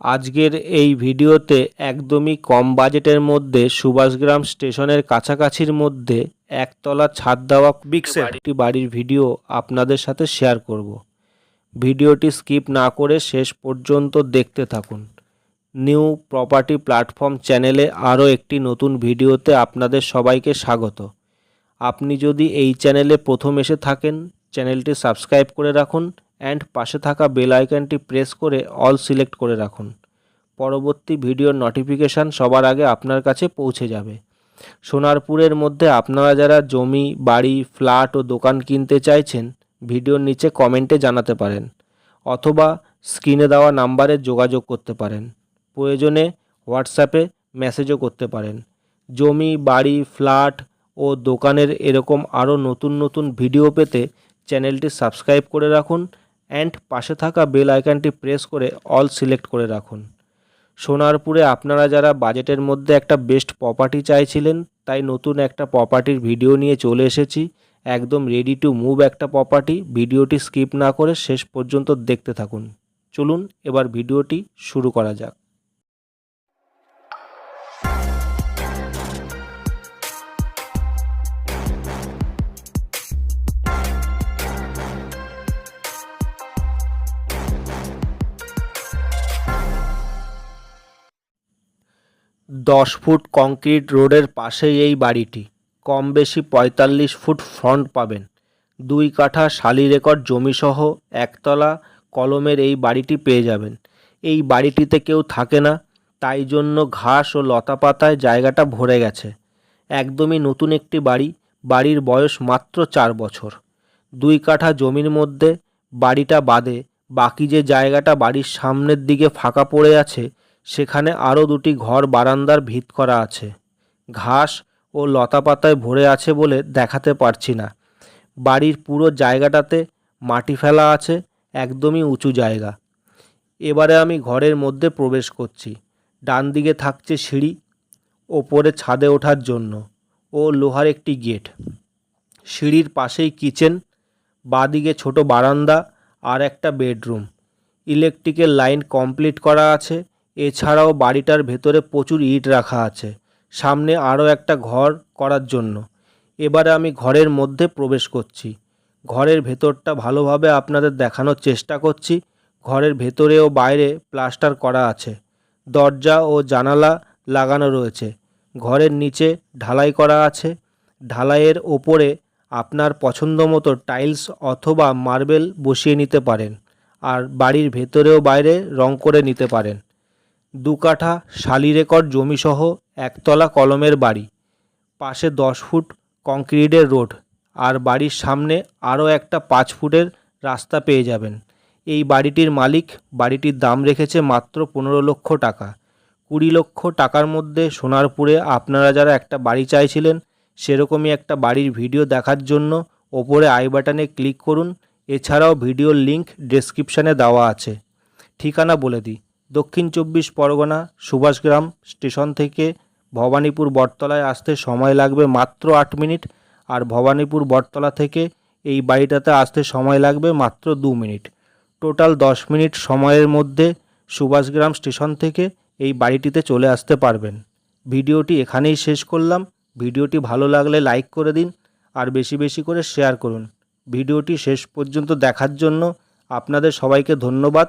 আজকের এই ভিডিওতে একদমই কম বাজেটের মধ্যে সুভাষগ্রাম স্টেশনের কাছাকাছির মধ্যে একতলা ছাদ দেওয়া বিক্সের একটি বাড়ির ভিডিও আপনাদের সাথে শেয়ার করব। ভিডিওটি স্কিপ না করে শেষ পর্যন্ত দেখতে থাকুন। নিউ প্রপার্টি প্ল্যাটফর্ম চ্যানেলে আরও একটি নতুন ভিডিওতে আপনাদের সবাইকে স্বাগত। আপনি যদি এই চ্যানেলে প্রথম এসে থাকেন চ্যানেলটি সাবস্ক্রাইব করে রাখুন অ্যান্ড পাশে থাকা বেল আইকনটি প্রেস করে অল সিলেক্ট করে রাখুন। পরবর্তী ভিডিওর নোটিফিকেশান সবার আগে আপনার কাছে পৌঁছে যাবে। সোনারপুরের মধ্যে আপনারা যারা জমি, বাড়ি ফ্ল্যাট ও দোকান কিনতে চাইছেন ভিডিওর নিচে কমেন্টে জানাতে পারেন, অথবা স্ক্রিনে দেওয়া নাম্বারে যোগাযোগ করতে পারেন। প্রয়োজনে হোয়াটসঅ্যাপে মেসেজও করতে পারেন। জমি, বাড়ি ফ্ল্যাট ও দোকানের এরকম আরও নতুন নতুন ভিডিও পেতে চ্যানেলটি সাবস্ক্রাইব করে রাখুন অ্যান্ড পাশে থাকা বেল আইকনটি প্রেস করে অল সিলেক্ট করে রাখুন। সোনারপুরে আপনারা যারা বাজেটের মধ্যে একটা বেস্ট প্রপার্টি চাইছিলেন, তাই নতুন একটা প্রপার্টির ভিডিও নিয়ে চলে এসেছি। একদম রেডি টু মুভ একটা প্রপার্টি ভিডিওটি স্কিপ না করে শেষ পর্যন্ত দেখতে থাকুন। চলুন, এবার ভিডিওটি শুরু করা যাক। দশ ফুট কংক্রিট রোডের পাশেই এই বাড়িটি। কম বেশি পঁয়তাল্লিশ ফুট ফ্রন্ট পাবেন। দুই কাঠা শালি রেকর্ড জমিসহ একতলা কলমের এই বাড়িটি পেয়ে যাবেন। এই বাড়িটিতে কেউ থাকে না, তাই জন্য ঘাস ও লতাপাতায় জায়গাটা ভরে গেছে। একদমই নতুন একটি বাড়ি, বাড়ির বয়স মাত্র চার বছর। দুই কাঠা জমির মধ্যে বাড়িটা বাদে বাকি যে জায়গাটা বাড়ির সামনের দিকে ফাঁকা পড়ে আছে সেখানে আরও দুটি ঘর বারান্দার ভিত করা আছে। ঘাস ও লতাপাতায় ভরে আছে বলে দেখাতে পারছি না। বাড়ির পুরো জায়গাটাতে মাটি ফেলা আছে, একদমই উঁচু জায়গা। এবারে আমি ঘরের মধ্যে প্রবেশ করছি। ডান দিকে থাকছে সিঁড়ি, ওপরে ছাদে ওঠার জন্য ও লোহার একটি গেট। সিঁড়ির পাশেই কিচেন বাঁদিকে ছোট বারান্দা আর একটা বেডরুম। ইলেকট্রিকের লাইন কমপ্লিট করা আছে। এছাড়াও বাড়িটার ভেতরে প্রচুর ইট রাখা আছে, সামনে আরও একটা ঘর করার জন্য। এবারে আমি ঘরের মধ্যে প্রবেশ করছি। ঘরের ভেতরটা ভালোভাবে আপনাদের দেখানোর চেষ্টা করছি। ঘরের ভেতরে ও বাইরে প্লাস্টার করা আছে। দরজা ও জানালা লাগানো রয়েছে। ঘরের নিচে ঢালাই করা আছে। ঢালাইয়ের ওপরে আপনার পছন্দ মতো টাইলস অথবা মার্বেল বসিয়ে নিতে পারেন। আর বাড়ির ভেতরেও বাইরে রং করে নিতে পারেন। দু কাঠা শালি রেকর্ড জমিসহ একতলা কলমের বাড়ি। পাশে দশ ফুট কংক্রিটের রোড আর বাড়ির সামনে আরও একটা পাঁচ ফুটের রাস্তা পেয়ে যাবেন। এই বাড়িটির মালিক বাড়িটির দাম রেখেছে মাত্র পনেরো লক্ষ টাকা। কুড়ি লক্ষ টাকার মধ্যে সোনারপুরে আপনারা যারা একটা বাড়ি চাইছিলেন, সেরকমই একটা বাড়ির ভিডিও দেখার জন্য ওপরে আই বাটনে ক্লিক করুন। এছাড়াও ভিডিওর লিংক ডেসক্রিপশানে দেওয়া আছে। ঠিকানা বলে দিই দক্ষিণ চব্বিশ পরগনা সুভাষগ্রাম স্টেশন থেকে ভবানীপুর বটতলায় আসতে সময় লাগবে মাত্র আট মিনিট আর ভবানীপুর বটতলা থেকে এই বাড়িটাতে আসতে সময় লাগবে মাত্র দু মিনিট। টোটাল দশ মিনিট সময়ের মধ্যে সুভাষগ্রাম স্টেশন থেকে এই বাড়িটিতে চলে আসতে পারবেন। ভিডিওটি এখানেই শেষ করলাম। ভিডিওটি ভালো লাগলে লাইক করে দিন আর বেশি বেশি করে শেয়ার করুন। ভিডিওটি শেষ পর্যন্ত দেখার জন্য আপনাদের সবাইকে ধন্যবাদ।